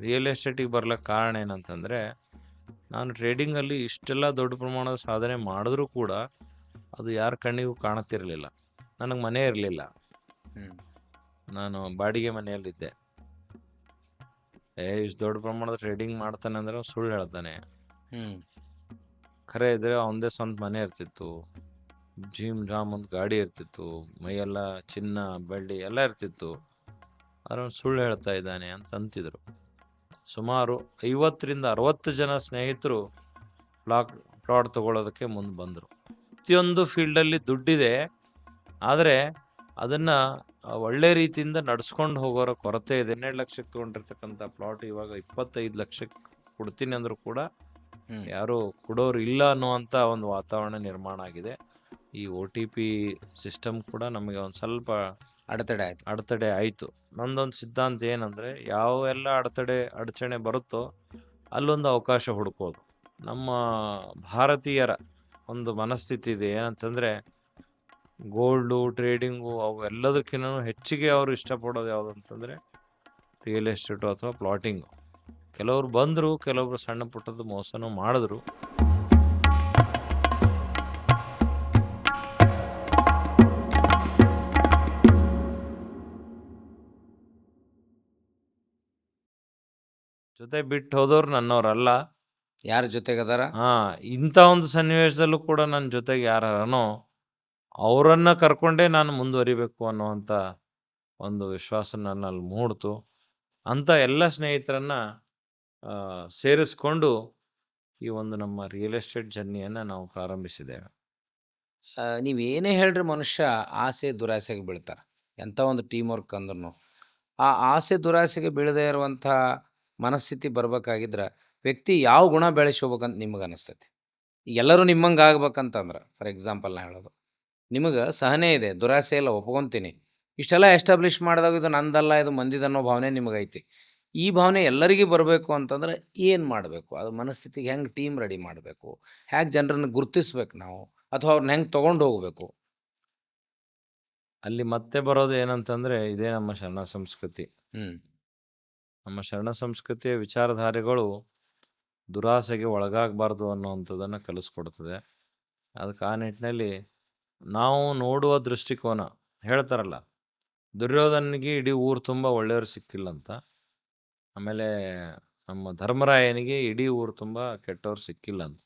Real ಎಸ್ಟೇಟಿಗೆ ಬರ್ಲಿಕ್ಕೆ ಕಾರಣ ಏನಂತಂದರೆ ನಾನು ಟ್ರೇಡಿಂಗಲ್ಲಿ ಇಷ್ಟೆಲ್ಲ ದೊಡ್ಡ ಪ್ರಮಾಣದ ಸಾಧನೆ ಮಾಡಿದ್ರೂ ಕೂಡ ಅದು ಯಾರ ಕಣ್ಣಿಗೂ ಕಾಣುತ್ತಿರಲಿಲ್ಲ. ನನಗೆ ಮನೆ ಇರಲಿಲ್ಲ. ನಾನು ಬಾಡಿಗೆ ಮನೆಯಲ್ಲಿದ್ದೆ. ಏ ಇಷ್ಟು ದೊಡ್ಡ ಪ್ರಮಾಣದ ಟ್ರೇಡಿಂಗ್ ಮಾಡ್ತಾನೆ ಅಂದರೆ ಸುಳ್ಳು ಹೇಳ್ತಾನೆ. ಖರೆ ಇದ್ರೆ ಅವನದೇ ಸ್ವಂತ ಮನೆ ಇರ್ತಿತ್ತು. ಜಿಮ್ ಜಾಮ್ ಒಂದು ಗಾಡಿ ಇರ್ತಿತ್ತು. ಮೈಯೆಲ್ಲ ಚಿನ್ನ ಬೆಳ್ಳಿ ಎಲ್ಲ ಇರ್ತಿತ್ತು. ಅದ್ರ ಅವ್ನು ಸುಳ್ಳು ಹೇಳ್ತಾ ಇದ್ದಾನೆ ಅಂತ ಅಂತಿದ್ರು ಸುಮಾರು ಐವತ್ತರಿಂದ ಅರವತ್ತು ಜನ ಸ್ನೇಹಿತರು ಪ್ಲಾಟ್ ಪ್ಲಾಟ್ ತಗೊಳ್ಳೋದಕ್ಕೆ ಮುಂದೆ ಬಂದರು. ಪ್ರತಿಯೊಂದು ಫೀಲ್ಡಲ್ಲಿ ದುಡ್ಡಿದೆ. ಆದರೆ ಅದನ್ನು ಒಳ್ಳೆ ರೀತಿಯಿಂದ ನಡೆಸ್ಕೊಂಡು ಹೋಗೋರ ಕೊರತೆ ಇದೆ. ಹನ್ನೆರಡು ಲಕ್ಷಕ್ಕೆ ತೊಗೊಂಡಿರ್ತಕ್ಕಂಥ ಪ್ಲಾಟ್ ಇವಾಗ ಇಪ್ಪತ್ತೈದು ಲಕ್ಷಕ್ಕೆ ಕೊಡ್ತೀನಿ ಅಂದರೂ ಕೂಡ. ಯಾರು ಕೊಡೋರು ಇಲ್ಲ ಅನ್ನುವಂಥ ಒಂದು ವಾತಾವರಣ ನಿರ್ಮಾಣ ಆಗಿದೆ. ಈ ಒ ಟಿ ಪಿ ಸಿಸ್ಟಮ್ ಕೂಡ ನಮಗೆ ಒಂದು ಸ್ವಲ್ಪ ಅಡೆತಡೆ ಆಯ್ತು. ಅಡೆತಡೆ ಆಯಿತು. ನಂದೊಂದು ಸಿದ್ಧಾಂತ ಏನಂದರೆ ಯಾವೆಲ್ಲ ಅಡೆತಡೆ, ಅಡಚಣೆ ಬರುತ್ತೋ ಅಲ್ಲೊಂದು ಅವಕಾಶ ಹುಡುಕೋದು ನಮ್ಮ ಭಾರತೀಯರ ಒಂದು ಮನಸ್ಥಿತಿ ಇದೆ ಏನಂತಂದರೆ, ಗೋಲ್ಡು, ಟ್ರೇಡಿಂಗು ಅವು ಎಲ್ಲದಕ್ಕಿಂತ ಹೆಚ್ಚಿಗೆ ಅವರು ಇಷ್ಟಪಡೋದು ಯಾವುದು ಅಂತಂದರೆ ರಿಯಲ್ ಎಸ್ಟೇಟು ಅಥವಾ ಪ್ಲಾಟಿಂಗು. ಕೆಲವರು ಬಂದರು, ಕೆಲವರು ಸಣ್ಣ ಪುಟ್ಟದ್ದು ಮೋಸನೂ ಮಾಡಿದ್ರು. ಜೊತೆ ಬಿಟ್ಟು ಹೋದವ್ರು ನನ್ನವರಲ್ಲ. ಯಾರ ಜೊತೆಗದಾರ ಹಾ ಇಂಥ ಒಂದು ಸನ್ನಿವೇಶದಲ್ಲೂ ಕೂಡ ನನ್ನ ಜೊತೆಗೆ ಯಾರನೋ ಅವರನ್ನ ಕರ್ಕೊಂಡೇ ನಾನು ಮುಂದುವರಿಬೇಕು ಅನ್ನುವಂಥ ಒಂದು ವಿಶ್ವಾಸ ನನ್ನಲ್ಲಿ ಮೂಡ್ತು. ಅಂಥ ಎಲ್ಲ ಸ್ನೇಹಿತರನ್ನ ಸೇರಿಸ್ಕೊಂಡು ಈ ಒಂದು ನಮ್ಮ ರಿಯಲ್ ಎಸ್ಟೇಟ್ ಜರ್ನಿಯನ್ನು ನಾವು ಪ್ರಾರಂಭಿಸಿದ್ದೇವೆ. ನೀವೇನೇ ಏನೇ ಹೇಳ್ರಿ ಮನುಷ್ಯ ಆಸೆ ದುರಾಸೆಗೆ ಬೀಳ್ತಾರೆ. ಎಂಥ ಒಂದು ಟೀಮ್ ವರ್ಕ್ ಅಂದ್ರೂ ಆ ಆಸೆ ದುರಾಸೆಗೆ ಬೀಳದೇ ಇರುವಂಥ ಮನಸ್ಥಿತಿ ಬರ್ಬೇಕಾಗಿದ್ರೆ ವ್ಯಕ್ತಿ ಯಾವ ಗುಣ ಬೆಳೆಸ್ಕೋಬೇಕಂತ ನಿಮಗೆ ಅನಿಸ್ತೈತಿ. ಎಲ್ಲರೂ ನಿಮ್ಮಂಗೆ ಆಗ್ಬೇಕಂತಂದ್ರೆ ಫಾರ್ ಎಕ್ಸಾಂಪಲ್ ನಾ ಹೇಳೋದು ನಿಮಗೆ ಸಹನೆ ಇದೆ ದುರಾಸೆ ಇಲ್ಲ ಒಪ್ಕೊತೀನಿ. ಇಷ್ಟೆಲ್ಲ ಎಸ್ಟಾಬ್ಲಿಷ್ ಮಾಡಿದಾಗ ಇದು ನಂದಲ್ಲ ಇದು ಮಂದಿದನ್ನೋ ಭಾವನೆ ನಿಮಗೈತಿ ಈ ಭಾವನೆ ಎಲ್ಲರಿಗೂ ಬರಬೇಕು ಅಂತಂದ್ರೆ ಏನು ಮಾಡಬೇಕು? ಅದು ಮನಸ್ಥಿತಿಗೆ ಹೆಂಗೆ ಟೀಮ್ ರೆಡಿ ಮಾಡಬೇಕು? ಹೇಗೆ ಜನರನ್ನು ಗುರುತಿಸ್ಬೇಕು ನಾವು? ಅಥವಾ ಅವ್ರನ್ನ ಹೆಂಗೆ ತೊಗೊಂಡು ಹೋಗಬೇಕು? ಅಲ್ಲಿ ಮತ್ತೆ ಬರೋದು ಏನಂತಂದರೆ ಇದೇ ನಮ್ಮ ಶರಣ ಸಂಸ್ಕೃತಿ. ನಮ್ಮ ಶರಣ ಸಂಸ್ಕೃತಿಯ ವಿಚಾರಧಾರೆಗಳು ದುರಾಸೆಗೆ ಒಳಗಾಗಬಾರ್ದು ಅನ್ನುವಂಥದ್ದನ್ನು ಕಲಿಸ್ಕೊಡ್ತದೆ. ಅದಕ್ಕೆ ಆ ನಿಟ್ಟಿನಲ್ಲಿ ನಾವು ನೋಡುವ ದೃಷ್ಟಿಕೋನ ಹೇಳ್ತಾರಲ್ಲ, ದುರ್ಯೋಧನಿಗೆ ಇಡೀ ಊರು ತುಂಬ ಒಳ್ಳೆಯವರು ಸಿಕ್ಕಿಲ್ಲ ಅಂತ ಆಮೇಲೆ ನಮ್ಮ ಧರ್ಮರಾಯನಿಗೆ ಇಡೀ ಊರು ತುಂಬ ಕೆಟ್ಟವ್ರು ಸಿಕ್ಕಿಲ್ಲ ಅಂತ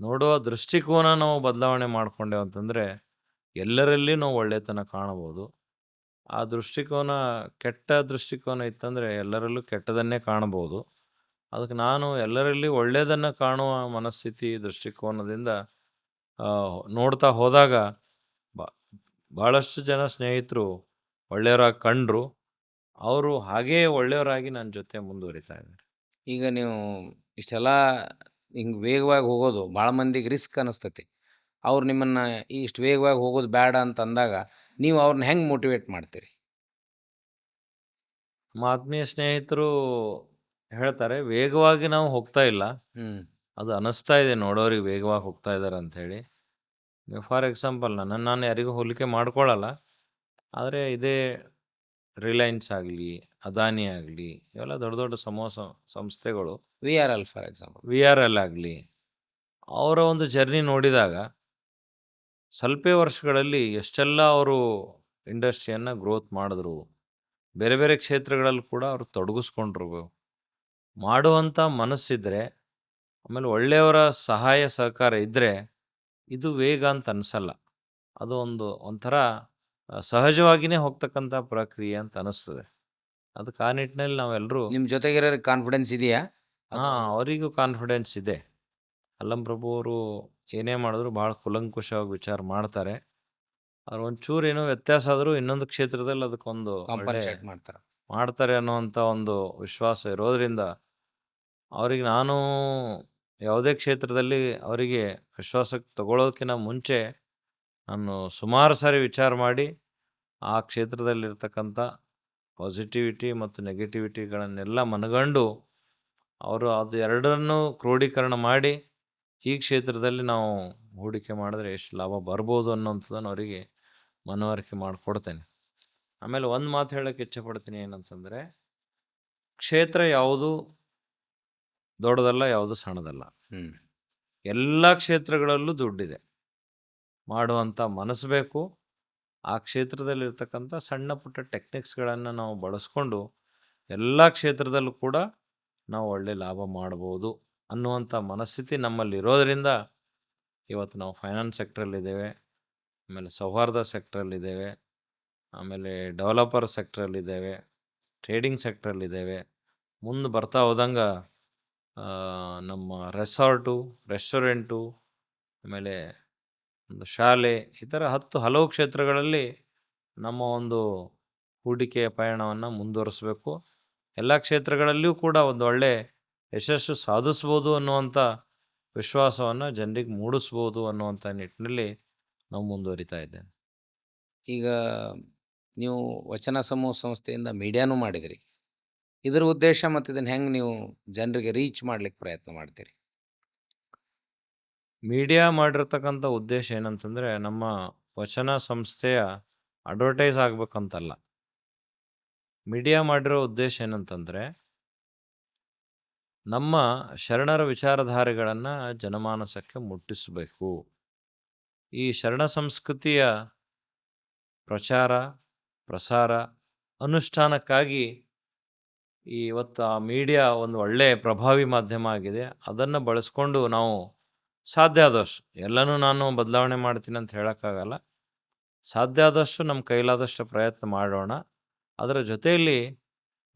ನೋಡುವ ದೃಷ್ಟಿಕೋನ ನಾವು ಬದಲಾವಣೆ ಮಾಡಿಕೊಂಡೆವು ಅಂತಂದರೆ ಎಲ್ಲರಲ್ಲಿ ನಾವು ಒಳ್ಳೆತನ ಕಾಣಬಹುದು ಆ ದೃಷ್ಟಿಕೋನ ಕೆಟ್ಟ ದೃಷ್ಟಿಕೋನ ಇತ್ತಂದರೆ ಎಲ್ಲರಲ್ಲೂ ಕೆಟ್ಟದನ್ನೇ ಕಾಣಬಹುದು. ಅದಕ್ಕೆ ನಾನು ಎಲ್ಲರಲ್ಲಿ ಒಳ್ಳೆಯದನ್ನು ಕಾಣುವ ಮನಸ್ಥಿತಿ, ದೃಷ್ಟಿಕೋನದಿಂದ ನೋಡ್ತಾ ಹೋದಾಗ ಬಾ ಭಾಳಷ್ಟು ಜನ ಸ್ನೇಹಿತರು, ಒಳ್ಳೆಯವರಾಗಿ ಕಂಡರು. ಅವರು ಹಾಗೇ ಒಳ್ಳೆಯವರಾಗಿ ನನ್ನ ಜೊತೆ ಮುಂದುವರಿತಾ ಇದ್ದಾರೆ. ಈಗ ನೀವು ಇಷ್ಟೆಲ್ಲ ಹಿಂಗೆ ವೇಗವಾಗಿ ಹೋಗೋದು ಭಾಳ ಮಂದಿಗೆ ರಿಸ್ಕ್ ಅನಿಸ್ತೈತಿ. ಅವ್ರು ನಿಮ್ಮನ್ನು ಇಷ್ಟು ವೇಗವಾಗಿ ಹೋಗೋದು ಬೇಡ ಅಂತ ಅಂದಾಗ ನೀವು ಅವ್ರನ್ನ ಹೆಂಗೆ ಮೋಟಿವೇಟ್ ಮಾಡ್ತೀರಿ? ನಮ್ಮ ಆತ್ಮೀಯ ಸ್ನೇಹಿತರು ಹೇಳ್ತಾರೆ ವೇಗವಾಗಿ ನಾವು ಹೋಗ್ತಾ ಇಲ್ಲ. ಹ್ಞೂ ಅದು ಅನಿಸ್ತಾ ಇದೆ ನೋಡೋರಿಗೆ ವೇಗವಾಗಿ ಹೋಗ್ತಾ ಇದ್ದಾರೆ ಅಂಥೇಳಿ ನೀವು ಫಾರ್ ಎಕ್ಸಾಂಪಲ್ ನನ್ನ ನಾನು ಯಾರಿಗೂ ಹೋಲಿಕೆ ಮಾಡ್ಕೊಳ್ಳಲ್ಲ ಆದರೆ ಇದೇ ರಿಲಯನ್ಸ್ ಆಗಲಿ ಅದಾನಿ ಆಗಲಿ ಇವೆಲ್ಲ ದೊಡ್ಡ ದೊಡ್ಡ ಸಮೂಹ ಸಂಸ್ಥೆಗಳು we are L for example. We are L ಆಗಲಿ ಅವರ ಒಂದು ಜರ್ನಿ ನೋಡಿದಾಗ ಸ್ವಲ್ಪೇ ವರ್ಷಗಳಲ್ಲಿ ಎಷ್ಟೆಲ್ಲ ಅವರು ಇಂಡಸ್ಟ್ರಿಯನ್ನು ಗ್ರೋತ್ ಮಾಡಿದ್ರು ಬೇರೆ ಬೇರೆ ಕ್ಷೇತ್ರಗಳಲ್ಲಿ ಕೂಡ ಅವರು ತೊಡಗಿಸ್ಕೊಂಡ್ರು. ಮಾಡುವಂಥ ಮನಸ್ಸಿದ್ರೆ ಆಮೇಲೆ ಒಳ್ಳೆಯವರ ಸಹಾಯ ಸಹಕಾರ ಇದ್ದರೆ ಇದು ವೇಗ ಅಂತ ಅನಿಸಲ್ಲ. ಅದು ಒಂದು ಒಂಥರ ಸಹಜವಾಗಿಯೇ ಹೋಗ್ತಕ್ಕಂಥ ಪ್ರಕ್ರಿಯೆ ಅಂತ ಅನಿಸ್ತದೆ. ಅದಕ್ಕೆ ಆ ನಿಟ್ಟಿನಲ್ಲಿ ನಾವೆಲ್ಲರೂ ನಿಮ್ಮ ಜೊತೆಗಿರೋ ಕಾನ್ಫಿಡೆನ್ಸ್ ಇದೆಯಾ? ಹಾಂ ಅವರಿಗೂ ಕಾನ್ಫಿಡೆನ್ಸ್ ಇದೆ. ಅಲ್ಲಂ ಪ್ರಭು ಅವರು ಏನೇ ಮಾಡಿದ್ರು ಭಾಳ ಕುಲಂಕುಷವಾಗಿ ವಿಚಾರ ಮಾಡ್ತಾರೆ. ಅವ್ರು ಒಂಚೂರು ಏನೋ ವ್ಯತ್ಯಾಸ ಆದರೂ ಇನ್ನೊಂದು ಕ್ಷೇತ್ರದಲ್ಲಿ ಅದಕ್ಕೊಂದು ಕಾಂಪನ್ಸೇಟ್ ಮಾಡ್ತಾರೆ. ಮಾಡ್ತಾರೆ ಅನ್ನುವಂಥ ಒಂದು ವಿಶ್ವಾಸ ಇರೋದ್ರಿಂದ ಅವ್ರಿಗೆ ನಾನು ಯಾವುದೇ ಕ್ಷೇತ್ರದಲ್ಲಿ ಅವರಿಗೆ ವಿಶ್ವಾಸಕ್ಕೆ ತಗೊಳ್ಳೋದಕ್ಕಿಂತ ಮುಂಚೆ ನಾನು ಸುಮಾರು ಸಾರಿ ವಿಚಾರ ಮಾಡಿ ಆ ಕ್ಷೇತ್ರದಲ್ಲಿರ್ತಕ್ಕಂಥ ಪಾಸಿಟಿವಿಟಿ ಮತ್ತು ನೆಗೆಟಿವಿಟಿಗಳನ್ನೆಲ್ಲ ಮನಗಂಡು ಅವರು ಅದು ಎರಡನ್ನೂ ಕ್ರೋಢೀಕರಣ ಮಾಡಿ ಈ ಕ್ಷೇತ್ರದಲ್ಲಿ ನಾವು ಹೂಡಿಕೆ ಮಾಡಿದ್ರೆ ಎಷ್ಟು ಲಾಭ ಬರ್ಬೋದು ಅನ್ನೋಂಥದ್ದನ್ನು ಅವರಿಗೆ ಮನವರಿಕೆ ಮಾಡಿಕೊಡ್ತೇನೆ ಆಮೇಲೆ ಒಂದು ಮಾತು ಹೇಳೋಕ್ಕೆ ಇಚ್ಛೆಪಡ್ತೀನಿ ಏನಂತಂದರೆ ಕ್ಷೇತ್ರ ಯಾವುದು ದೊಡ್ಡದಲ್ಲ, ಯಾವುದು ಸಣ್ಣದಲ್ಲ. ಎಲ್ಲ ಕ್ಷೇತ್ರಗಳಲ್ಲೂ ದುಡ್ಡಿದೆ. ಮಾಡುವಂಥ ಮನಸ್ಸು ಬೇಕು. ಆ ಕ್ಷೇತ್ರದಲ್ಲಿರ್ತಕ್ಕಂಥ ಸಣ್ಣ ಪುಟ್ಟ ಟೆಕ್ನಿಕ್ಸ್ಗಳನ್ನು ನಾವು ಬಳಸ್ಕೊಂಡು ಎಲ್ಲ ಕ್ಷೇತ್ರದಲ್ಲೂ ಕೂಡ ನಾವು ಒಳ್ಳೆ ಲಾಭ ಮಾಡ್ಬೋದು ಅನ್ನುವಂಥ ಮನಸ್ಥಿತಿ ನಮ್ಮಲ್ಲಿ ಇರೋದರಿಂದ ಇವತ್ತು ನಾವು ಫೈನಾನ್ಸ್ ಸೆಕ್ಟ್ರಲ್ಲಿದ್ದೇವೆ. ಆಮೇಲೆ ಸೌಹಾರ್ದ ಸೆಕ್ಟ್ರಲ್ಲಿದ್ದೇವೆ. ಆಮೇಲೆ ಡೆವಲಪರ್ ಸೆಕ್ಟ್ರಲ್ಲಿದ್ದೇವೆ. ಟ್ರೇಡಿಂಗ್ ಸೆಕ್ಟ್ರಲ್ಲಿದ್ದೇವೆ. ಮುಂದೆ ಬರ್ತಾ ಹೋದಂಗೆ ನಮ್ಮ ರೆಸಾರ್ಟು, ರೆಸ್ಟೋರೆಂಟು, ಆಮೇಲೆ ಒಂದು ಶಾಲೆ ಈ ಥರ ಹತ್ತು ಹಲವು ಕ್ಷೇತ್ರಗಳಲ್ಲಿ ನಮ್ಮ ಒಂದು ಹೂಡಿಕೆಯ ಪಯಣವನ್ನು ಮುಂದುವರಿಸಬೇಕು. ಎಲ್ಲ ಕ್ಷೇತ್ರಗಳಲ್ಲಿಯೂ ಕೂಡ ಒಂದು ಒಳ್ಳೆ ಯಶಸ್ಸು ಸಾಧಿಸ್ಬೋದು ಅನ್ನುವಂಥ ವಿಶ್ವಾಸವನ್ನು ಜನರಿಗೆ ಮೂಡಿಸ್ಬೋದು ಅನ್ನುವಂಥ ನಿಟ್ಟಿನಲ್ಲಿ ನಾವು ಮುಂದುವರಿತಾ ಇದ್ದೇವೆ. ಈಗ ನೀವು ವಚನ ಸಮೂಹ ಸಂಸ್ಥೆಯಿಂದ ಮೀಡಿಯಾನೂ ಮಾಡಿದಿರಿ. ಇದರ ಉದ್ದೇಶ ಮತ್ತು ಇದನ್ನು ಹೆಂಗೆ ನೀವು ಜನರಿಗೆ ರೀಚ್ ಮಾಡ್ಲಿಕ್ಕೆ ಪ್ರಯತ್ನ ಮಾಡ್ತೀರಿ? ಮೀಡಿಯಾ ಮಾಡಿರ್ತಕ್ಕಂಥ ಉದ್ದೇಶ ಏನಂತಂದರೆ ನಮ್ಮ ವಚನ ಸಂಸ್ಥೆಯ ಅಡ್ವರ್ಟೈಸ್ ಆಗಬೇಕಂತಲ್ಲ ಮೀಡಿಯಾ ಮಾಡಿರೋ ಉದ್ದೇಶ ಏನಂತಂದರೆ ನಮ್ಮ ಶರಣರ ವಿಚಾರಧಾರೆಗಳನ್ನು ಜನಮಾನಸಕ್ಕೆ ಮುಟ್ಟಿಸಬೇಕು. ಈ ಶರಣ ಸಂಸ್ಕೃತಿಯ ಪ್ರಚಾರ, ಪ್ರಸಾರ, ಅನುಷ್ಠಾನಕ್ಕಾಗಿ ಇವತ್ತು ಆ ಮೀಡಿಯಾ ಒಂದು ಒಳ್ಳೆಯ ಪ್ರಭಾವಿ ಮಾಧ್ಯಮ ಆಗಿದೆ. ಅದನ್ನು ಬಳಸ್ಕೊಂಡು ನಾವು ಸಾಧ್ಯ ಆದಷ್ಟು ಎಲ್ಲನೂ ನಾನು ಬದಲಾವಣೆ ಮಾಡ್ತೀನಿ ಅಂತ ಹೇಳೋಕ್ಕಾಗಲ್ಲ. ಸಾಧ್ಯ ಆದಷ್ಟು ನಮ್ಮ ಕೈಲಾದಷ್ಟು ಪ್ರಯತ್ನ ಮಾಡೋಣ. ಅದರ ಜೊತೆಯಲ್ಲಿ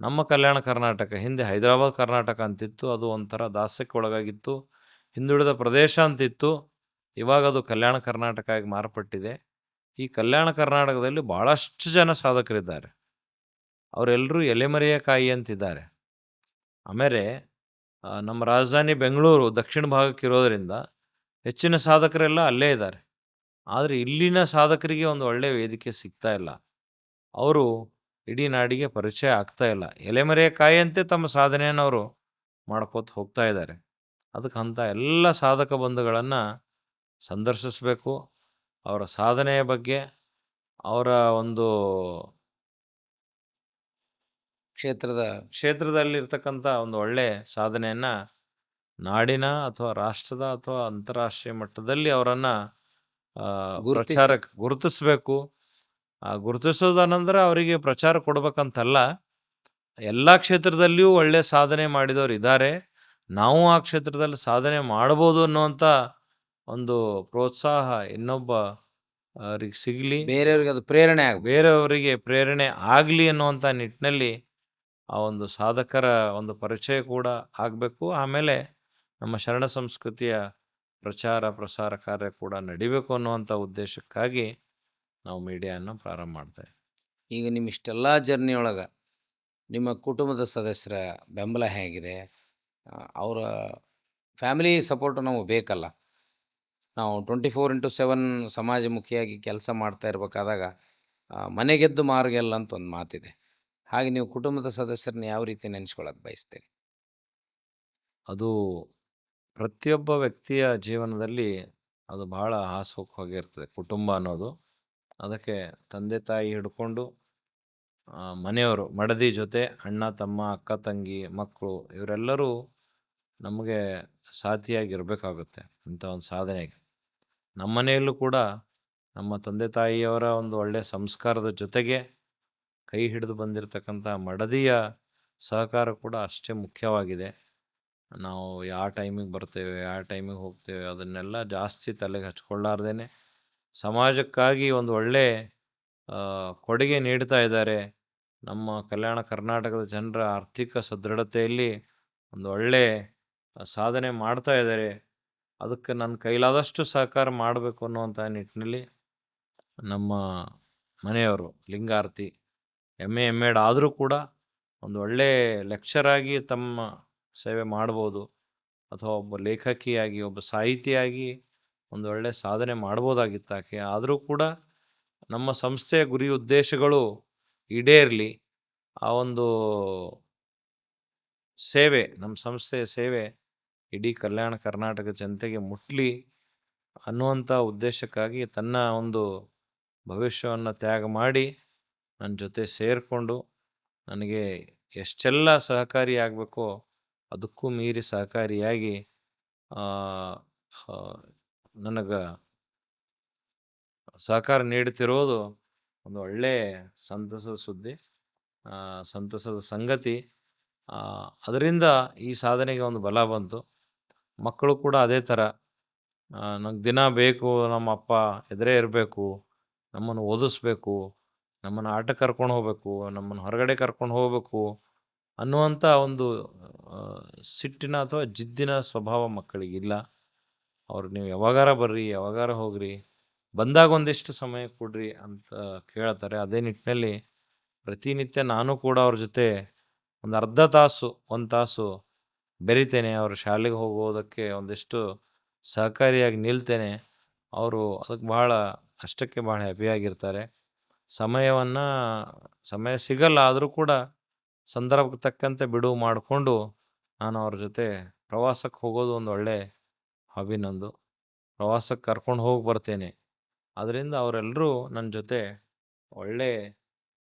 ನಮ್ಮ ಕಲ್ಯಾಣ ಕರ್ನಾಟಕ, ಹಿಂದೆ ಹೈದರಾಬಾದ್ ಕರ್ನಾಟಕ ಅಂತಿತ್ತು. ಅದು ಒಂಥರ ದಾಸ್ಯಕ್ಕೆ ಒಳಗಾಗಿತ್ತು. ಹಿಂದುಳಿದ ಪ್ರದೇಶ ಅಂತಿತ್ತು. ಇವಾಗ ಅದು ಕಲ್ಯಾಣ ಕರ್ನಾಟಕ ಆಗಿ ಮಾರ್ಪಟ್ಟಿದೆ. ಈ ಕಲ್ಯಾಣ ಕರ್ನಾಟಕದಲ್ಲಿ ಭಾಳಷ್ಟು ಜನ ಸಾಧಕರಿದ್ದಾರೆ. ಅವರೆಲ್ಲರೂ ಎಲೆಮರೆಯ ಕಾಯಿ ಅಂತಿದ್ದಾರೆ. ಆಮೇಲೆ ನಮ್ಮ ರಾಜಧಾನಿ ಬೆಂಗಳೂರು ದಕ್ಷಿಣ ಭಾಗಕ್ಕೆ ಇರೋದರಿಂದ ಹೆಚ್ಚಿನ ಸಾಧಕರೆಲ್ಲ ಅಲ್ಲೇ ಇದ್ದಾರೆ. ಆದರೆ ಇಲ್ಲಿನ ಸಾಧಕರಿಗೆ ಒಂದು ಒಳ್ಳೆಯ ವೇದಿಕೆ ಸಿಗ್ತಾ ಇಲ್ಲ. ಅವರು ಇಡೀ ನಾಡಿಗೆ ಪರಿಚಯ ಆಗ್ತಾ ಇಲ್ಲ. ಎಲೆಮರೆಯ ಕಾಯಿಯಂತೆ ತಮ್ಮ ಸಾಧನೆಯನ್ನು ಅವರು ಮಾಡ್ಕೋತ ಹೋಗ್ತಾ ಇದ್ದಾರೆ. ಅದಕ್ಕೆ ಅಂಥ ಎಲ್ಲ ಸಾಧಕ ಬಂಧುಗಳನ್ನು ಸಂದರ್ಶಿಸಬೇಕು. ಅವರ ಸಾಧನೆಯ ಬಗ್ಗೆ, ಅವರ ಒಂದು ಕ್ಷೇತ್ರದ ಕ್ಷೇತ್ರದಲ್ಲಿರ್ತಕ್ಕಂಥ ಒಂದು ಒಳ್ಳೆ ಸಾಧನೆಯನ್ನು ನಾಡಿನ ಅಥವಾ ರಾಷ್ಟ್ರದ ಅಥವಾ ಅಂತಾರಾಷ್ಟ್ರೀಯ ಮಟ್ಟದಲ್ಲಿ ಅವರನ್ನು ಗುರುತಿಸಬೇಕು. ಆ ಗುರುತಿಸೋದನಂದ್ರೆ ಅವರಿಗೆ ಪ್ರಚಾರ ಕೊಡ್ಬೇಕಂತಲ್ಲ. ಎಲ್ಲ ಕ್ಷೇತ್ರದಲ್ಲಿಯೂ ಒಳ್ಳೆಯ ಸಾಧನೆ ಮಾಡಿದವರು ಇದ್ದಾರೆ. ನಾವು ಆ ಕ್ಷೇತ್ರದಲ್ಲಿ ಸಾಧನೆ ಮಾಡ್ಬೋದು ಅನ್ನುವಂಥ ಒಂದು ಪ್ರೋತ್ಸಾಹ ಇನ್ನೊಬ್ಬ ಅವ್ರಿಗೆ ರಿಗೆ ಸಿಗಲಿ. ಬೇರೆಯವ್ರಿಗೆ ಅದು ಪ್ರೇರಣೆ ಆಗ ಬೇರೆಯವರಿಗೆ ಪ್ರೇರಣೆ ಆಗಲಿ ಅನ್ನುವಂಥ ನಿಟ್ಟಿನಲ್ಲಿ ಆ ಒಂದು ಸಾಧಕರ ಒಂದು ಪರಿಚಯ ಕೂಡ ಆಗಬೇಕು. ಆಮೇಲೆ ನಮ್ಮ ಶರಣ ಸಂಸ್ಕೃತಿಯ ಪ್ರಚಾರ, ಪ್ರಸಾರ ಕಾರ್ಯ ಕೂಡ ನಡಿಬೇಕು ಅನ್ನುವಂಥ ಉದ್ದೇಶಕ್ಕಾಗಿ ನಾವು ಮೀಡಿಯಾನ ಪ್ರಾರಂಭ ಮಾಡ್ತೇವೆ. ಈಗ ನಿಮ್ಮ ಇಷ್ಟೆಲ್ಲ ಜರ್ನಿ ಒಳಗೆ ನಿಮ್ಮ ಕುಟುಂಬದ ಸದಸ್ಯರ ಬೆಂಬಲ ಹೇಗಿದೆ? ಅವರ ಫ್ಯಾಮಿಲಿ ಸಪೋರ್ಟು ನಮಗೆ ಬೇಕಲ್ಲ. ನಾವು ಟ್ವೆಂಟಿ ಫೋರ್ ಇಂಟು ಸೆವೆನ್ ಸಮಾಜಮುಖಿಯಾಗಿ ಕೆಲಸ ಮಾಡ್ತಾ ಇರಬೇಕಾದಾಗ ಮನೆಗೆದ್ದು ಮಾರ್ಗೆಲ್ಲ ಅಂತ ಒಂದು ಮಾತಿದೆ. ಹಾಗೆ ನೀವು ಕುಟುಂಬದ ಸದಸ್ಯರನ್ನ ಯಾವ ರೀತಿ ನೆನೆಸ್ಕೊಳ್ಳೋಕೆ ಬಯಸ್ತೀರಿ? ಅದು ಪ್ರತಿಯೊಬ್ಬ ವ್ಯಕ್ತಿಯ ಜೀವನದಲ್ಲಿ ಅದು ಬಹಳ ಹಾಸುಹೊಕ್ಕಾಗಿರ್ತದೆ ಕುಟುಂಬ ಅನ್ನೋದು. ಅದಕ್ಕೆ ತಂದೆ ತಾಯಿ ಹಿಡ್ಕೊಂಡು ಮನೆಯವರು ಮಡದಿ ಜೊತೆ ಅಣ್ಣ ತಮ್ಮ ಅಕ್ಕ ತಂಗಿ ಮಕ್ಕಳು ಇವರೆಲ್ಲರೂ ನಮಗೆ ಸಾಥಿಯಾಗಿರಬೇಕಾಗುತ್ತೆ ಇಂಥ ಒಂದು ಸಾಧನೆಗೆ. ನಮ್ಮ ಮನೆಯಲ್ಲೂ ಕೂಡ ನಮ್ಮ ತಂದೆ ತಾಯಿಯವರ ಒಂದು ಒಳ್ಳೆಯ ಸಂಸ್ಕಾರದ ಜೊತೆಗೆ ಕೈ ಹಿಡಿದು ಬಂದಿರತಕ್ಕಂಥ ಮಡದಿಯ ಸಹಕಾರ ಕೂಡ ಅಷ್ಟೇ ಮುಖ್ಯವಾಗಿದೆ. ನಾವು ಯಾವ ಟೈಮಿಗೆ ಬರ್ತೇವೆ, ಯಾವ ಟೈಮಿಗೆ ಹೋಗ್ತೇವೆ ಅದನ್ನೆಲ್ಲ ಜಾಸ್ತಿ ತಲೆಗೆ ಹಚ್ಕೊಳ್ಳಾರ್ದೇನೆ ಸಮಾಜಕ್ಕಾಗಿ ಒಂದು ಒಳ್ಳೆ ಕೊಡುಗೆ ನೀಡ್ತಾ ಇದ್ದಾರೆ. ನಮ್ಮ ಕಲ್ಯಾಣ ಕರ್ನಾಟಕದ ಜನರ ಆರ್ಥಿಕ ಸದೃಢತೆಯಲ್ಲಿ ಒಂದು ಒಳ್ಳೆ ಸಾಧನೆ ಮಾಡ್ತಾ ಇದ್ದಾರೆ. ಅದಕ್ಕೆ ನನ್ನ ಕೈಲಾದಷ್ಟು ಸಹಕಾರ ಮಾಡಬೇಕು ಅನ್ನುವಂಥ ನಿಟ್ಟಿನಲ್ಲಿ ನಮ್ಮ ಮನೆಯವರು Lingarathi M A M Ed ಆದರೂ ಕೂಡ ಒಂದು ಒಳ್ಳೆ ಲೆಕ್ಚರಾಗಿ ತಮ್ಮ ಸೇವೆ ಮಾಡ್ಬೋದು. ಅಥವಾ ಒಬ್ಬ ಲೇಖಕಿಯಾಗಿ, ಒಬ್ಬ ಸಾಹಿತಿಯಾಗಿ ಒಂದು ಒಳ್ಳೆಯ ಸಾಧನೆ ಮಾಡ್ಬೋದಾಗಿತ್ತು ಆಕೆ. ಆದರೂ ಕೂಡ ನಮ್ಮ ಸಂಸ್ಥೆಯ ಗುರಿ ಉದ್ದೇಶಗಳು ಈಡೇರಲಿ. ಆ ಒಂದು ಸೇವೆ, ನಮ್ಮ ಸಂಸ್ಥೆಯ ಸೇವೆ ಇಡೀ ಕಲ್ಯಾಣ ಕರ್ನಾಟಕ ಜನತೆಗೆ ಮುಟ್ಲಿ ಅನ್ನುವಂಥ ಉದ್ದೇಶಕ್ಕಾಗಿ ತನ್ನ ಒಂದು ಭವಿಷ್ಯವನ್ನು ತ್ಯಾಗ ಮಾಡಿ ನನ್ನ ಜೊತೆ ಸೇರಿಕೊಂಡು ನನಗೆ ಎಷ್ಟೆಲ್ಲ ಸಹಕಾರಿಯಾಗಬೇಕೋ ಅದಕ್ಕೂ ಮೀರಿ ಸಹಕಾರಿಯಾಗಿ ನನಗೆ ಸಹಕಾರ ನೀಡುತ್ತಿರುವುದು ಒಂದು ಒಳ್ಳೆಯ ಸಂತಸದ ಸುದ್ದಿ ಸಂತಸದ ಸಂಗತಿ. ಅದರಿಂದ ಈ ಸಾಧನೆಗೆ ಒಂದು ಬಲ ಬಂತು. ಮಕ್ಕಳು ಕೂಡ ಅದೇ ಥರ. ನಂಗೆ ದಿನ ಬೇಕು, ನಮ್ಮ ಅಪ್ಪ ಎದುರೇ ಇರಬೇಕು, ನಮ್ಮನ್ನು ಓದಿಸ್ಬೇಕು, ನಮ್ಮನ್ನು ಆಟಕ್ಕೆ ಕರ್ಕೊಂಡು ಹೋಗಬೇಕು, ನಮ್ಮನ್ನು ಹೊರಗಡೆ ಕರ್ಕೊಂಡು ಹೋಗಬೇಕು ಅನ್ನುವಂಥ ಒಂದು ಸಿಟ್ಟಿನ ಅಥವಾ ಜಿದ್ದಿನ ಸ್ವಭಾವ ಮಕ್ಕಳಿಗಿಲ್ಲ. ಅವ್ರು ನೀವು ಯಾವಾಗಾರ ಬರ್ರಿ, ಯಾವಾಗಾರ ಹೋಗ್ರಿ, ಬಂದಾಗ ಒಂದಿಷ್ಟು ಸಮಯ ಕೊಡ್ರಿ ಅಂತ ಕೇಳ್ತಾರೆ. ಅದೇ ನಿಟ್ಟಿನಲ್ಲಿ ಪ್ರತಿನಿತ್ಯ ನಾನು ಕೂಡ ಅವ್ರ ಜೊತೆ ಒಂದು ಅರ್ಧ ತಾಸು, ಒಂದು ತಾಸು ಬೆರಿತೇನೆ. ಅವರು ಶಾಲೆಗೆ ಹೋಗೋದಕ್ಕೆ ಒಂದಿಷ್ಟು ಸಹಕಾರಿಯಾಗಿ ನಿಲ್ತೇನೆ. ಅವರು ಅದಕ್ಕೆ ಬಹಳ ಅಷ್ಟಕ್ಕೆ ಭಾಳ ಹ್ಯಾಪಿಯಾಗಿರ್ತಾರೆ ಸಮಯವನ್ನು, ಸಮಯ ಸಿಗಲ್ಲ, ಆದರೂ ಕೂಡ ಸಂದರ್ಭಕ್ಕೆ ತಕ್ಕಂತೆ ಬಿಡುವು ಮಾಡಿಕೊಂಡು ನಾನು ಅವ್ರ ಜೊತೆ ಪ್ರವಾಸಕ್ಕೆ ಹೋಗೋದು ಒಂದು ಒಳ್ಳೆ ಹಾಬಿ ನಂದು ಪ್ರವಾಸಕ್ಕೆ ಕರ್ಕೊಂಡು ಹೋಗಿ ಬರ್ತೇನೆ. ಅದರಿಂದ ಅವರೆಲ್ಲರೂ ನನ್ನ ಜೊತೆ ಒಳ್ಳೆ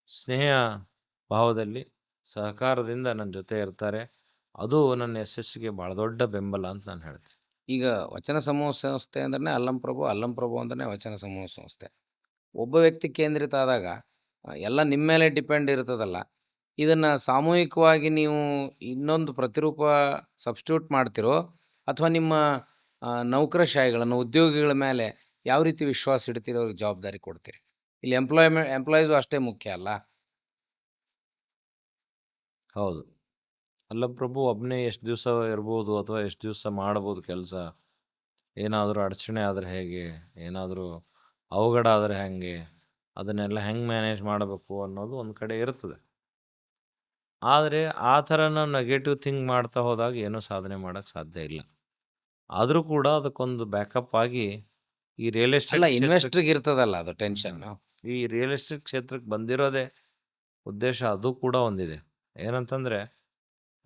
ಸ್ನೇಹ ಭಾವದಲ್ಲಿ ಸಹಕಾರದಿಂದ ನನ್ನ ಜೊತೆ ಇರ್ತಾರೆ. ಅದು ನನ್ನ ಯಶಸ್ಸಿಗೆ ಭಾಳ ದೊಡ್ಡ ಬೆಂಬಲ ಅಂತ ನಾನು ಹೇಳ್ತೀನಿ. ಈಗ ವಚನ ಸಮೂಹ ಸಂಸ್ಥೆ ಅಂದ್ರೆ ಅಲ್ಲಂ ಪ್ರಭು ಅಲ್ಲಂ ಪ್ರಭು ಅಂದ್ರೆ ವಚನ ಸಮೂಹ ಸಂಸ್ಥೆ. ಒಬ್ಬ ವ್ಯಕ್ತಿ ಕೇಂದ್ರಿತ ಆದಾಗ ಎಲ್ಲ ನಿಮ್ಮ ಮೇಲೆ ಡಿಪೆಂಡ್ ಇರ್ತದಲ್ಲ. ಇದನ್ನ ಸಾಮೂಹಿಕವಾಗಿ ನೀವು ಇನ್ನೊಂದು ಪ್ರತಿರೂಪ ಸಬ್ಸ್ಟಿಟ್ಯೂಟ್ ಮಾಡ್ತಿರೋ ಅಥವಾ ನಿಮ್ಮ ನೌಕರಶಾಹಿಗಳನ್ನು, ಉದ್ಯೋಗಿಗಳ ಮೇಲೆ ಯಾವ ರೀತಿ ವಿಶ್ವಾಸ ಇಡ್ತೀರಿ, ಅವ್ರಿಗೆ ಜವಾಬ್ದಾರಿ ಕೊಡ್ತೀರಿ? ಇಲ್ಲಿ ಎಂಪ್ಲಾಯ್ಮೆ ಎಂಪ್ಲಾಯೀಸು ಅಷ್ಟೇ ಮುಖ್ಯ ಅಲ್ಲ? ಹೌದು. ಅಲ್ಲ ಪ್ರಭು ಒಬ್ಬನೇ ಎಷ್ಟು ದಿವಸ ಇರ್ಬೋದು ಅಥವಾ ಎಷ್ಟು ದಿವಸ ಮಾಡ್ಬೋದು ಕೆಲಸ? ಏನಾದರೂ ಅಡಚಣೆ ಆದರೆ ಹೇಗೆ? ಏನಾದರೂ ಅವಘಡ ಆದರೆ ಹೇಗೆ? ಅದನ್ನೆಲ್ಲ ಹೆಂಗೆ ಮ್ಯಾನೇಜ್ ಮಾಡಬೇಕು ಅನ್ನೋದು ಒಂದು ಕಡೆ ಇರ್ತದೆ. ಆದರೆ ಆ ಥರ ನಾವು ನೆಗೆಟಿವ್ ಥಿಂಕ್ ಮಾಡ್ತಾ ಹೋದಾಗ ಏನೂ ಸಾಧನೆ ಮಾಡೋಕ್ಕೆ ಸಾಧ್ಯ ಇಲ್ಲ. ಆದರೂ ಕೂಡ ಅದಕ್ಕೊಂದು ಬ್ಯಾಕಪ್ ಆಗಿ ಈ ರಿಯಲ್ ಅಲ್ಲ ಎಸ್ಟೇಟ್ ಇನ್ವೆಸ್ಟ್ರಿಗೆ ಇರ್ತದಲ್ಲ ಅದು ಟೆನ್ಷನ್ ಈ ರಿಯಲ್ ಎಸ್ಟೇಟ್ ಕ್ಷೇತ್ರಕ್ಕೆ ಬಂದಿರೋದೇ ಉದ್ದೇಶ ಅದು ಕೂಡ ಒಂದಿದೆ. ಏನಂತಂದರೆ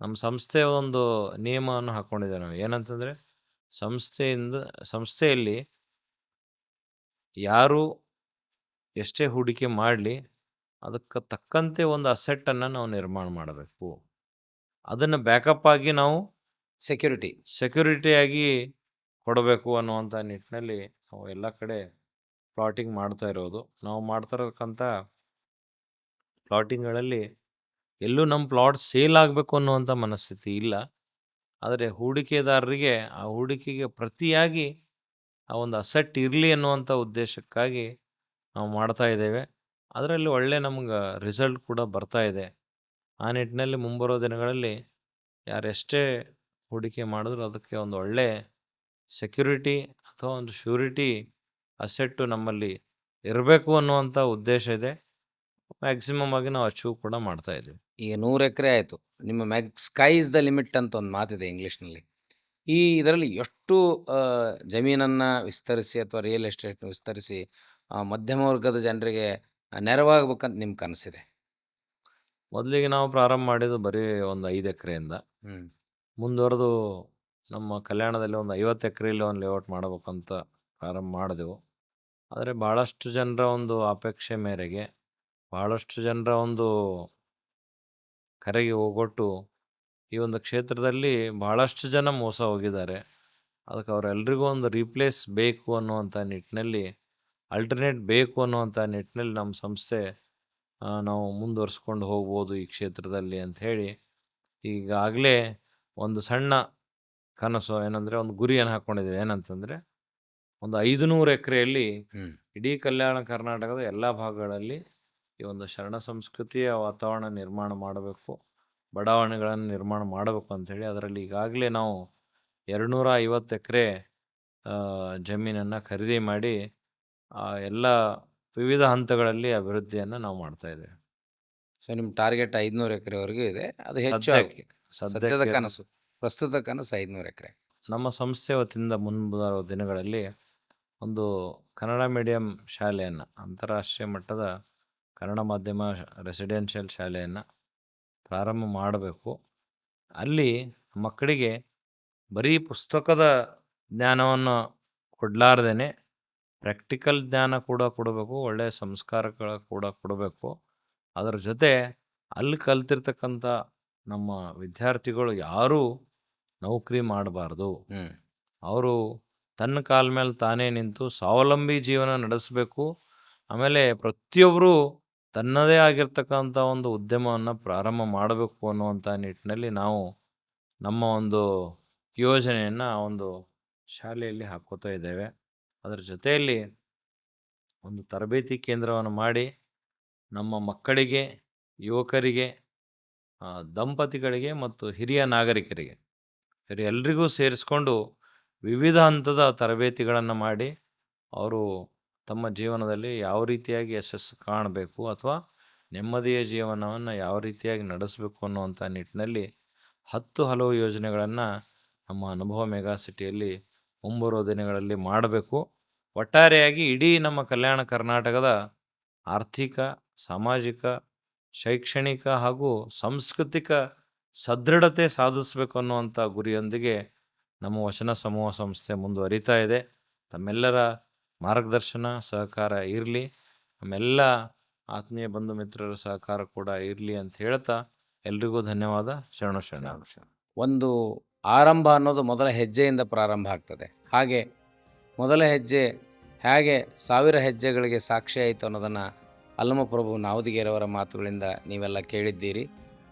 ನಮ್ಮ ಸಂಸ್ಥೆ ಒಂದು ನಿಯಮವನ್ನು ಹಾಕ್ಕೊಂಡಿದ್ದೇವೆ ನಾವು. ಏನಂತಂದರೆ ಸಂಸ್ಥೆಯಿಂದ ಸಂಸ್ಥೆಯಲ್ಲಿ ಯಾರು ಎಷ್ಟೇ ಹೂಡಿಕೆ ಮಾಡಲಿ ಅದಕ್ಕೆ ತಕ್ಕಂತೆ ಒಂದು ಅಸೆಟ್ಟನ್ನು ನಾವು ನಿರ್ಮಾಣ ಮಾಡಬೇಕು. ಅದನ್ನು ಬ್ಯಾಕಪ್ ಆಗಿ ನಾವು ಸೆಕ್ಯೂರಿಟಿ. ಸೆಕ್ಯೂರಿಟಿಯಾಗಿ ಕೊಡಬೇಕು ಅನ್ನುವಂಥ ನಿಟ್ಟಿನಲ್ಲಿ ನಾವು ಎಲ್ಲ ಕಡೆ ಪ್ಲಾಟಿಂಗ್ ಮಾಡ್ತಾ ಇರೋದು. ನಾವು ಮಾಡ್ತಾ ಇರತಕ್ಕಂಥ ಪ್ಲಾಟಿಂಗ್ಗಳಲ್ಲಿ ಎಲ್ಲೂ ನಮ್ಮ ಪ್ಲಾಟ್ ಸೇಲ್ ಆಗಬೇಕು ಅನ್ನುವಂಥ ಮನಸ್ಥಿತಿ ಇಲ್ಲ. ಆದರೆ ಹೂಡಿಕೆದಾರರಿಗೆ ಆ ಹೂಡಿಕೆಗೆ ಪ್ರತಿಯಾಗಿ ಆ ಒಂದು ಅಸೆಟ್ ಇರಲಿ ಅನ್ನುವಂಥ ಉದ್ದೇಶಕ್ಕಾಗಿ ನಾವು ಮಾಡ್ತಾ ಇದ್ದೇವೆ. ಅದರಲ್ಲಿ ಒಳ್ಳೆ ನಮ್ಗೆ ರಿಸಲ್ಟ್ ಕೂಡ ಬರ್ತಾ ಇದೆ. ಆ ನಿಟ್ಟಿನಲ್ಲಿ ಮುಂಬರೋ ದಿನಗಳಲ್ಲಿ ಯಾರೆಷ್ಟೇ ಹೂಡಿಕೆ ಮಾಡಿದ್ರೆ ಅದಕ್ಕೆ ಒಂದು ಒಳ್ಳೆ ಸೆಕ್ಯೂರಿಟಿ ಅಥವಾ ಒಂದು ಶ್ಯೂರಿಟಿ ಅಸೆಟ್ಟು ನಮ್ಮಲ್ಲಿ ಇರಬೇಕು ಅನ್ನುವಂಥ ಉದ್ದೇಶ ಇದೆ. ಮ್ಯಾಕ್ಸಿಮಮ್ ಆಗಿ ನಾವು ಅಚೀವ್ ಕೂಡ ಮಾಡ್ತಾ ಇದ್ದೀವಿ. ಈಗ ನೂರು ಎಕರೆ ಆಯಿತು. ನಿಮ್ಮ ಮ್ಯಾಗ್ ಸ್ಕೈ ಇಸ್ ದ ಲಿಮಿಟ್ ಅಂತ ಒಂದು ಮಾತಿದೆ ಇಂಗ್ಲೀಷ್ನಲ್ಲಿ. ಈ ಇದರಲ್ಲಿ ಎಷ್ಟು ಜಮೀನನ್ನು ವಿಸ್ತರಿಸಿ ಅಥವಾ ರಿಯಲ್ ಎಸ್ಟೇಟ್ನ ವಿಸ್ತರಿಸಿ ಆ, ಮಧ್ಯಮ ವರ್ಗದ ಜನರಿಗೆ ನೆರವಾಗಬೇಕಂತ ನಿಮ್ಮ ಕನಸಿದೆ? ಮೊದಲಿಗೆ ನಾವು ಪ್ರಾರಂಭ ಮಾಡಿದ್ದು ಬರೀ ಒಂದು ಐದು ಎಕರೆಯಿಂದ. ಹ್ಞೂ ಮುಂದುವರೆದು ನಮ್ಮ ಕಲ್ಯಾಣದಲ್ಲಿ ಒಂದು ಐವತ್ತು ಎಕರೆಯಲ್ಲಿ ಒಂದು ಲೇಔಟ್ ಮಾಡಬೇಕಂತ ಪ್ರಾರಂಭ ಮಾಡಿದೆವು. ಆದರೆ ಭಾಳಷ್ಟು ಜನರ ಒಂದು ಅಪೇಕ್ಷೆ ಮೇರೆಗೆ ಭಾಳಷ್ಟು ಜನರ ಒಂದು ಕರೆಗೆ ಹೋಗೊಟ್ಟು ಈ ಒಂದು ಕ್ಷೇತ್ರದಲ್ಲಿ ಭಾಳಷ್ಟು ಜನ ಮೋಸ ಹೋಗಿದ್ದಾರೆ. ಅದಕ್ಕೆ ಅವರೆಲ್ಲರಿಗೂ ಒಂದು ರೀಪ್ಲೇಸ್ ಬೇಕು ಅನ್ನುವಂಥ ನಿಟ್ಟಿನಲ್ಲಿ, ಅಲ್ಟರ್ನೇಟ್ ಬೇಕು ಅನ್ನುವಂಥ ನಿಟ್ಟಿನಲ್ಲಿ ನಮ್ಮ ಸಂಸ್ಥೆ ನಾವು ಮುಂದುವರ್ಸ್ಕೊಂಡು ಹೋಗ್ಬೋದು ಈ ಕ್ಷೇತ್ರದಲ್ಲಿ ಅಂತ ಹೇಳಿ ಈಗಾಗಲೇ ಒಂದು ಸಣ್ಣ ಕನಸು ಏನಂದರೆ ಒಂದು ಗುರಿಯನ್ನು ಹಾಕ್ಕೊಂಡಿದ್ದೀವಿ ಏನಂತಂದರೆ ಒಂದು ಐದು ನೂರು ಎಕರೆಯಲ್ಲಿ ಇಡೀ ಕಲ್ಯಾಣ ಕರ್ನಾಟಕದ ಎಲ್ಲ ಭಾಗಗಳಲ್ಲಿ ಈ ಒಂದು ಶರಣ ಸಂಸ್ಕೃತಿಯ ವಾತಾವರಣ ನಿರ್ಮಾಣ ಮಾಡಬೇಕು ಬಡಾವಣೆಗಳನ್ನು ನಿರ್ಮಾಣ ಮಾಡಬೇಕು ಅಂಥೇಳಿ ಅದರಲ್ಲಿ ಈಗಾಗಲೇ ನಾವು ಎರಡುನೂರ ಐವತ್ತು ಎಕರೆ ಜಮೀನನ್ನು ಖರೀದಿ ಮಾಡಿ ಎಲ್ಲ ವಿವಿಧ ಹಂತಗಳಲ್ಲಿ ಅಭಿವೃದ್ಧಿಯನ್ನು ನಾವು ಮಾಡ್ತಾ ಇದ್ದೇವೆ. ಸೊ ನಿಮ್ಮ ಟಾರ್ಗೆಟ್ ಐದುನೂರು ಎಕರೆವರೆಗೂ ಇದೆ. ಅದು ಹೆಚ್ಚು ಸದ್ಯದ ಕನಸು. ಪ್ರಸ್ತುತ ಕನಸು ಐದುನೂರು ಎಕರೆ. ನಮ್ಮ ಸಂಸ್ಥೆ ವತಿಯಿಂದ ಮುಂಬರುವ ದಿನಗಳಲ್ಲಿ ಒಂದು ಕನ್ನಡ ಮೀಡಿಯಂ ಶಾಲೆಯನ್ನು ಅಂತಾರಾಷ್ಟ್ರೀಯ ಮಟ್ಟದ ಕನ್ನಡ ಮಾಧ್ಯಮ ರೆಸಿಡೆನ್ಷಿಯಲ್ ಶಾಲೆಯನ್ನು ಪ್ರಾರಂಭ ಮಾಡಬೇಕು. ಅಲ್ಲಿ ಮಕ್ಕಳಿಗೆ ಬರೀ ಪುಸ್ತಕದ ಜ್ಞಾನವನ್ನು ಕೊಡಲಾರ್ದೇ ಪ್ರಾಕ್ಟಿಕಲ್ ಜ್ಞಾನ ಕೂಡ ಕೊಡಬೇಕು ಒಳ್ಳೆಯ ಸಂಸ್ಕಾರಗಳ ಕೂಡ ಕೊಡಬೇಕು. ಅದರ ಜೊತೆ ಅಲ್ಲಿ ಕಲ್ತಿರ್ತಕ್ಕಂಥ ನಮ್ಮ ವಿದ್ಯಾರ್ಥಿಗಳು ಯಾರೂ ನೌಕರಿ ಮಾಡಬಾರ್ದು. ಅವರು ತನ್ನ ಕಾಲ ಮೇಲೆ ತಾನೇ ನಿಂತು ಸ್ವಾವಲಂಬಿ ಜೀವನ ನಡೆಸಬೇಕು. ಆಮೇಲೆ ಪ್ರತಿಯೊಬ್ಬರು ತನ್ನದೇ ಆಗಿರ್ತಕ್ಕಂಥ ಒಂದು ಉದ್ಯಮವನ್ನು ಪ್ರಾರಂಭ ಮಾಡಬೇಕು ಅನ್ನುವಂಥ ನಿಟ್ಟಿನಲ್ಲಿ ನಾವು ನಮ್ಮ ಒಂದು ಯೋಜನೆಯನ್ನು ಆ ಒಂದು ಶಾಲೆಯಲ್ಲಿ ಹಾಕೋತಾ ಇದ್ದೇವೆ. ಅದರ ಜೊತೆಯಲ್ಲಿ ಒಂದು ತರಬೇತಿ ಕೇಂದ್ರವನ್ನು ಮಾಡಿ ನಮ್ಮ ಮಕ್ಕಳಿಗೆ ಯುವಕರಿಗೆ ದಂಪತಿಗಳಿಗೆ ಮತ್ತು ಹಿರಿಯ ನಾಗರಿಕರಿಗೆ. ಸರಿ, ಎಲ್ರಿಗೂ ಸೇರಿಸ್ಕೊಂಡು ವಿವಿಧ ಹಂತದ ತರಬೇತಿಗಳನ್ನು ಮಾಡಿ, ಅವರು ತಮ್ಮ ಜೀವನದಲ್ಲಿ ಯಾವ ರೀತಿಯಾಗಿ ಯಶಸ್ಸು ಕಾಣಬೇಕು ಅಥವಾ ನೆಮ್ಮದಿಯ ಜೀವನವನ್ನು ಯಾವ ರೀತಿಯಾಗಿ ನಡೆಸಬೇಕು ಅನ್ನುವಂಥ ನಿಟ್ಟಿನಲ್ಲಿ ಹತ್ತು ಹಲವು ಯೋಜನೆಗಳನ್ನು ನಮ್ಮ ಅನುಭವ ಮೆಗಾ ಸಿಟಿಯಲ್ಲಿ ಮುಂಬರುವ ದಿನಗಳಲ್ಲಿ ಮಾಡಬೇಕು. ಒಟ್ಟಾರೆಯಾಗಿ ಇಡೀ ನಮ್ಮ ಕಲ್ಯಾಣ ಕರ್ನಾಟಕದ ಆರ್ಥಿಕ, ಸಾಮಾಜಿಕ ಶೈಕ್ಷಣಿಕ ಹಾಗೂ ಸಾಂಸ್ಕೃತಿಕ ಸದೃಢತೆ ಸಾಧಿಸಬೇಕು ಅನ್ನುವಂಥ ಗುರಿಯೊಂದಿಗೆ ನಮ್ಮ ವಚನ ಸಮೂಹ ಸಂಸ್ಥೆ ಮುಂದುವರಿತಾ ಇದೆ. ತಮ್ಮೆಲ್ಲರ ಮಾರ್ಗದರ್ಶನ ಸಹಕಾರ ಇರಲಿ. ನಮ್ಮೆಲ್ಲ ಆತ್ಮೀಯ ಬಂಧು ಮಿತ್ರರ ಸಹಕಾರ ಕೂಡ ಇರಲಿ ಅಂತ ಹೇಳ್ತಾ ಎಲ್ರಿಗೂ ಧನ್ಯವಾದ. ಶರಣು ಶರಣ. ಒಂದು ಆರಂಭ ಅನ್ನೋದು ಮೊದಲ ಹೆಜ್ಜೆಯಿಂದ ಪ್ರಾರಂಭ ಆಗ್ತದೆ. ಹಾಗೆ ಮೊದಲ ಹೆಜ್ಜೆ ಹೇಗೆ ಸಾವಿರ ಹೆಜ್ಜೆಗಳಿಗೆ ಸಾಕ್ಷಿ ಆಯಿತು ಅನ್ನೋದನ್ನು ಅಲ್ಲಮಪ್ರಭು ನಾವದಿಗೆರವರ ಮಾತುಗಳಿಂದ ನೀವೆಲ್ಲ ಕೇಳಿದ್ದೀರಿ.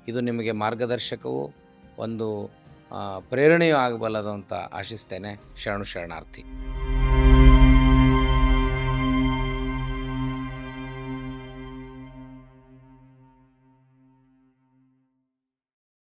ಇದು ನಿಮಗೆ ಮಾರ್ಗದರ್ಶಕವೂ ಒಂದು ಪ್ರೇರಣೆಯೂ ಆಗಬಲ್ಲದು ಅಂತ ಆಶಿಸ್ತೇನೆ. ಶರಣು ಶರಣಾರ್ಥಿ.